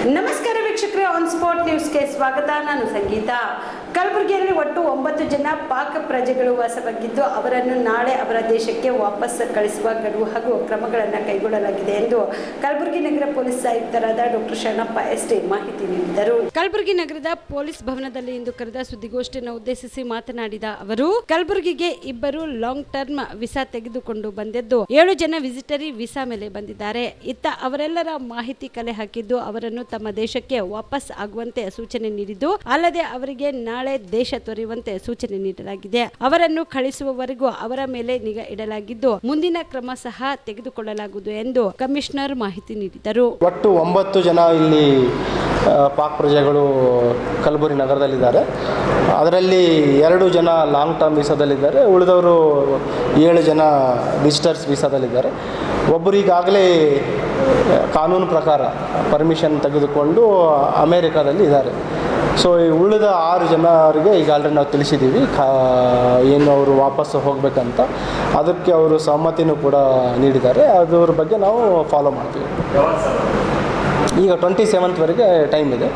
ನಮಸ್ಕಾರ ವೀಕ್ಷಕರೇ on spot ನ್ಯೂಸ್ಗೆ ಸ್ವಾಗತ. ನಾನು ಸಂಗೀತ. ಕಲಬುರಗಿಯಲ್ಲಿ ಒಟ್ಟು ಒಂಬತ್ತು ಜನ ಪಾಕ್ ಪ್ರಜೆಗಳು ವಾಸವಾಗಿದ್ದು, ಅವರನ್ನು ನಾಳೆ ಅವರ ದೇಶಕ್ಕೆ ವಾಪಸ್ ಕಳಿಸುವ ಗಡುವು ಹಾಗೂ ಕ್ರಮಗಳನ್ನು ಕೈಗೊಳ್ಳಲಾಗಿದೆ ಎಂದು ಕಲಬುರಗಿ ನಗರ ಪೊಲೀಸ್ ಆಯುಕ್ತರಾದ ಡಾಕ್ಟರ್ ಶರಣಪ್ಪ ಎಸ್ ಟಿ ಮಾಹಿತಿ ನೀಡಿದರು. ಕಲಬುರಗಿ ನಗರದ ಪೊಲೀಸ್ ಭವನದಲ್ಲಿ ಇಂದು ಕರೆದ ಸುದ್ದಿಗೋಷ್ಠಿಯನ್ನು ಉದ್ದೇಶಿಸಿ ಮಾತನಾಡಿದ ಅವರು, ಕಲಬುರಗಿಗೆ ಇಬ್ಬರು ಲಾಂಗ್ ಟರ್ಮ್ ವಿಸಾ ತೆಗೆದುಕೊಂಡು ಬಂದಿದ್ದು, ಏಳು ಜನ ವಿಸಿಟರಿ ವಿಸಾ ಮೇಲೆ ಬಂದಿದ್ದಾರೆ. ಇತ್ತ ಅವರೆಲ್ಲರ ಮಾಹಿತಿ ಕಲೆ ಹಾಕಿದ್ದು, ಅವರನ್ನು ತಮ್ಮ ದೇಶಕ್ಕೆ ವಾಪಸ್ ಆಗುವಂತೆ ಸೂಚನೆ ನೀಡಿದ್ದು, ಅಲ್ಲದೆ ಅವರಿಗೆ ನಾಳೆ ದೇಶ ತೊರೆಯುವಂತೆ ಸೂಚನೆ ನೀಡಲಾಗಿದೆ. ಅವರನ್ನು ಕಳಿಸುವವರೆಗೂ ಅವರ ಮೇಲೆ ನಿಗಾ ಇಡಲಾಗಿದ್ದು, ಮುಂದಿನ ಕ್ರಮ ಸಹ ತೆಗೆದುಕೊಳ್ಳಲಾಗುವುದು ಎಂದು ಕಮಿಷನರ್ ಮಾಹಿತಿ ನೀಡಿದರು. ಒಟ್ಟು ಒಂಬತ್ತು ಜನ ಇಲ್ಲಿ ಪಾಕ್ ಪ್ರಜೆಗಳು ಕಲಬುರಗಿ ನಗರದಲ್ಲಿದ್ದಾರೆ. ಅದರಲ್ಲಿ ಎರಡು ಜನ ಲಾಂಗ್ ಟರ್ಮ್ ವೀಸಾದಲ್ಲಿದ್ದಾರೆ, ಉಳಿದವರು ಏಳು ಜನ ವಿಸಿಟರ್ಸ್ ವೀಸಾದಲ್ಲಿದ್ದಾರೆ. ಒಬ್ಬರು ಈಗಾಗಲೇ ಕಾನೂನು ಪ್ರಕಾರ ಪರ್ಮಿಷನ್ ತೆಗೆದುಕೊಂಡು ಅಮೇರಿಕಾದಲ್ಲಿ ಇದ್ದಾರೆ. ಸೊ ಈ ಉಳಿದ ಆರು ಜನರಿಗೆ ಈಗ ಆಲ್ರೆಡಿ ನಾವು ತಿಳಿಸಿದ್ದೀವಿ ಕಾ ಏನು ಅವರು ವಾಪಸ್ಸು ಹೋಗಬೇಕಂತ. ಅದಕ್ಕೆ ಅವರು ಸಹಮತಿನೂ ಕೂಡ ನೀಡಿದ್ದಾರೆ. ಅದರ ಬಗ್ಗೆ ನಾವು ಫಾಲೋ ಮಾಡ್ತೀವಿ. ಈಗ ಟ್ವೆಂಟಿ ಸೆವೆಂತ್ವರೆಗೆ ಟೈಮ್ ಇದೆ.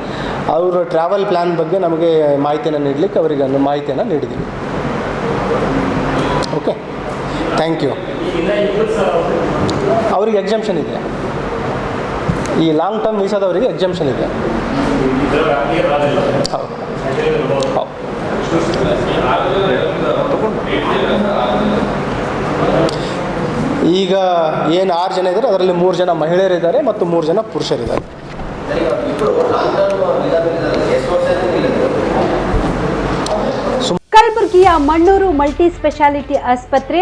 ಅವರು ಟ್ರಾವೆಲ್ ಪ್ಲ್ಯಾನ್ ಬಗ್ಗೆ ನಮಗೆ ಮಾಹಿತಿಯನ್ನು ನೀಡಲಿಕ್ಕೆ ಅವರಿಗೆ ಒಂದು ಮಾಹಿತಿಯನ್ನು ನೀಡಿದ್ದೀವಿ. ಓಕೆ ಥ್ಯಾಂಕ್ ಯು ಅವರಿಗೆ ಎಕ್ಸಾಮ್ಷನ್ ಇದೆ. ಈ ಲಾಂಗ್ ಟರ್ಮ್ ವೀಸಾದವರಿಗೆ ಎಕ್ಸಾಮ್ಷನ್ ಇದೆ. ಈಗ ಏನು ಆರು ಜನ ಇದ್ದಾರೆ ಅದರಲ್ಲಿ ಮೂರು ಜನ ಮಹಿಳೆಯರಿದ್ದಾರೆ ಮತ್ತು ಮೂರು ಜನ ಪುರುಷರಿದ್ದಾರೆ. ಕಲಬುರಗಿಯ ಮಣ್ಣೂರು ಮಲ್ಟಿ ಸ್ಪೆಷಾಲಿಟಿ ಆಸ್ಪತ್ರೆ